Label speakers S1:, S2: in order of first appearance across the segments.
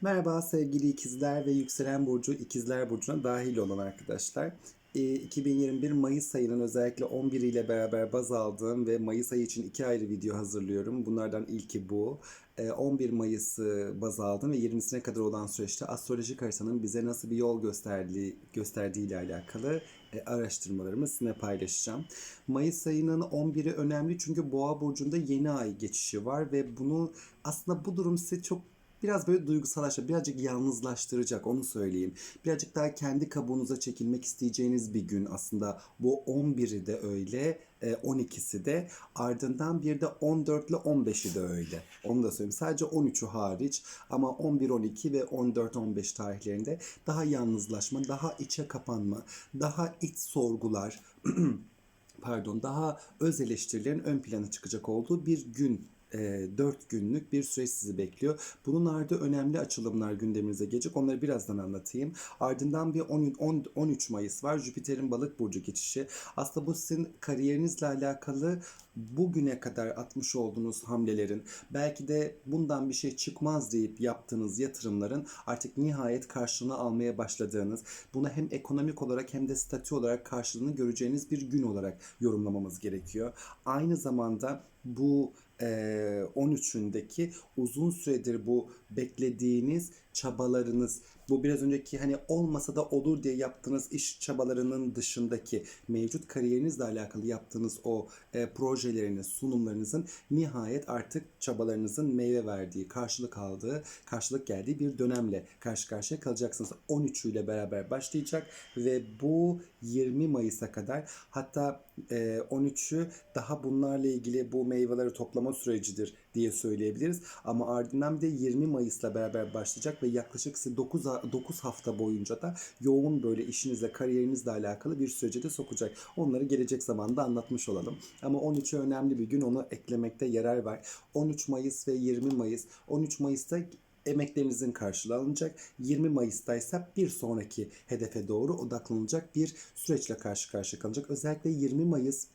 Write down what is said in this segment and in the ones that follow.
S1: Merhaba sevgili ikizler ve yükselen burcu ikizler burcuna dahil olan arkadaşlar. Ee, 2021 Mayıs ayının özellikle 11 ile beraber baz aldığım ve Mayıs ayı için iki ayrı video hazırlıyorum. Bunlardan ilki bu. Ee, 11 Mayıs'ı baz aldım ve 20'sine kadar olan süreçte astrolojik haritanın bize nasıl bir yol gösterdiği, gösterdiği ile alakalı e, araştırmalarımı sizinle paylaşacağım. Mayıs ayının 11'i önemli çünkü Boğa burcunda yeni ay geçişi var ve bunu aslında bu durum size çok biraz böyle duygusallaştıracak, birazcık yalnızlaştıracak onu söyleyeyim. Birazcık daha kendi kabuğunuza çekilmek isteyeceğiniz bir gün aslında. Bu 11'i de öyle, e, 12'si de ardından bir de 14 ile 15'i de öyle. Onu da söyleyeyim. Sadece 13'ü hariç ama 11, 12 ve 14, 15 tarihlerinde daha yalnızlaşma, daha içe kapanma, daha iç sorgular, pardon daha öz eleştirilerin ön plana çıkacak olduğu bir gün e, 4 günlük bir süreç sizi bekliyor. Bunun ardı önemli açılımlar gündeminize gelecek. Onları birazdan anlatayım. Ardından bir 10, 10, 13 Mayıs var. Jüpiter'in balık burcu geçişi. Aslında bu sizin kariyerinizle alakalı bugüne kadar atmış olduğunuz hamlelerin belki de bundan bir şey çıkmaz deyip yaptığınız yatırımların artık nihayet karşılığını almaya başladığınız, bunu hem ekonomik olarak hem de statü olarak karşılığını göreceğiniz bir gün olarak yorumlamamız gerekiyor. Aynı zamanda bu 13'ündeki uzun süredir bu beklediğiniz çabalarınız, bu biraz önceki hani olmasa da olur diye yaptığınız iş çabalarının dışındaki mevcut kariyerinizle alakalı yaptığınız o e, projeleriniz, sunumlarınızın nihayet artık çabalarınızın meyve verdiği, karşılık aldığı, karşılık geldiği bir dönemle karşı karşıya kalacaksınız. 13 ile beraber başlayacak ve bu 20 Mayıs'a kadar hatta e, 13'ü daha bunlarla ilgili bu meyveleri toplama sürecidir diye söyleyebiliriz. Ama ardından bir de 20 Mayıs'la beraber başlayacak ve yaklaşık size 9, 9 hafta boyunca da yoğun böyle işinizle, kariyerinizle alakalı bir sürece de sokacak. Onları gelecek zamanda anlatmış olalım. Ama 13'ü önemli bir gün onu eklemekte yarar var. 13 Mayıs ve 20 Mayıs. 13 Mayıs'ta emeklerinizin karşılığı alınacak. 20 Mayıs'ta ise bir sonraki hedefe doğru odaklanılacak bir süreçle karşı karşıya kalacak. Özellikle 20 Mayıs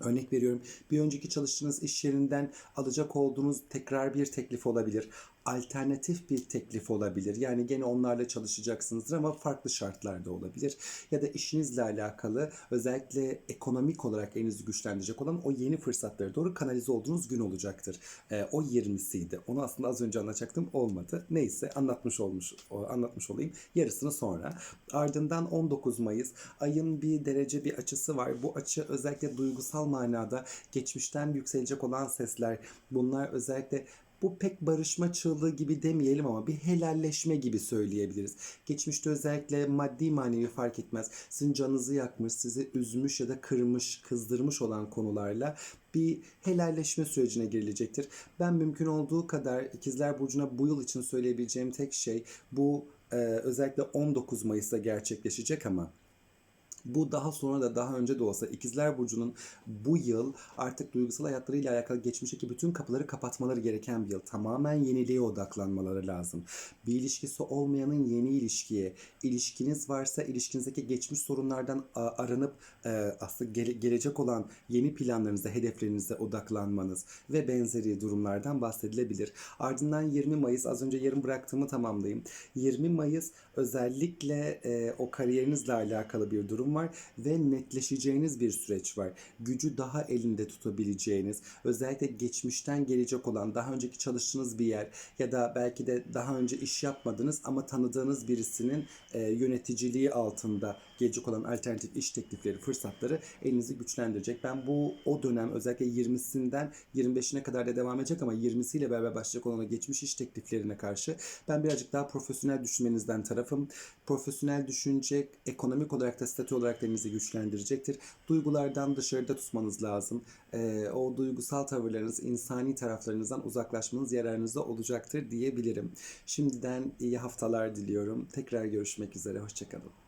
S1: Örnek veriyorum bir önceki çalıştığınız iş yerinden alacak olduğunuz tekrar bir teklif olabilir alternatif bir teklif olabilir. Yani gene onlarla çalışacaksınızdır ama farklı şartlarda olabilir. Ya da işinizle alakalı özellikle ekonomik olarak elinizi güçlendirecek olan o yeni fırsatlara doğru kanalize olduğunuz gün olacaktır. E, o 20'siydi. Onu aslında az önce anlatacaktım. Olmadı. Neyse anlatmış olmuş anlatmış olayım. Yarısını sonra. Ardından 19 Mayıs ayın bir derece bir açısı var. Bu açı özellikle duygusal manada geçmişten yükselecek olan sesler. Bunlar özellikle bu pek barışma çığlığı gibi demeyelim ama bir helalleşme gibi söyleyebiliriz. Geçmişte özellikle maddi manevi fark etmez. Sizin canınızı yakmış, sizi üzmüş ya da kırmış, kızdırmış olan konularla bir helalleşme sürecine girilecektir. Ben mümkün olduğu kadar ikizler Burcu'na bu yıl için söyleyebileceğim tek şey bu e, özellikle 19 Mayıs'ta gerçekleşecek ama bu daha sonra da daha önce de olsa İkizler Burcu'nun bu yıl artık duygusal hayatlarıyla alakalı geçmişteki bütün kapıları kapatmaları gereken bir yıl. Tamamen yeniliğe odaklanmaları lazım. Bir ilişkisi olmayanın yeni ilişkiye, ilişkiniz varsa ilişkinizdeki geçmiş sorunlardan aranıp e, aslında gele, gelecek olan yeni planlarınıza, hedeflerinize odaklanmanız ve benzeri durumlardan bahsedilebilir. Ardından 20 Mayıs, az önce yarım bıraktığımı tamamlayayım. 20 Mayıs özellikle e, o kariyerinizle alakalı bir durum var ve netleşeceğiniz bir süreç var. Gücü daha elinde tutabileceğiniz, özellikle geçmişten gelecek olan, daha önceki çalıştığınız bir yer ya da belki de daha önce iş yapmadınız ama tanıdığınız birisinin e, yöneticiliği altında gelecek olan alternatif iş teklifleri, fırsatları elinizi güçlendirecek. Ben bu o dönem özellikle 20'sinden 25'ine kadar da devam edecek ama 20'siyle beraber başlayacak olan geçmiş iş tekliflerine karşı ben birazcık daha profesyonel düşünmenizden tarafım. Profesyonel düşünecek, ekonomik olarak da statü olarak da elinizi güçlendirecektir. Duygulardan dışarıda tutmanız lazım. Ee, o duygusal tavırlarınız, insani taraflarınızdan uzaklaşmanız yararınıza olacaktır diyebilirim. Şimdiden iyi haftalar diliyorum. Tekrar görüşmek üzere. Hoşçakalın.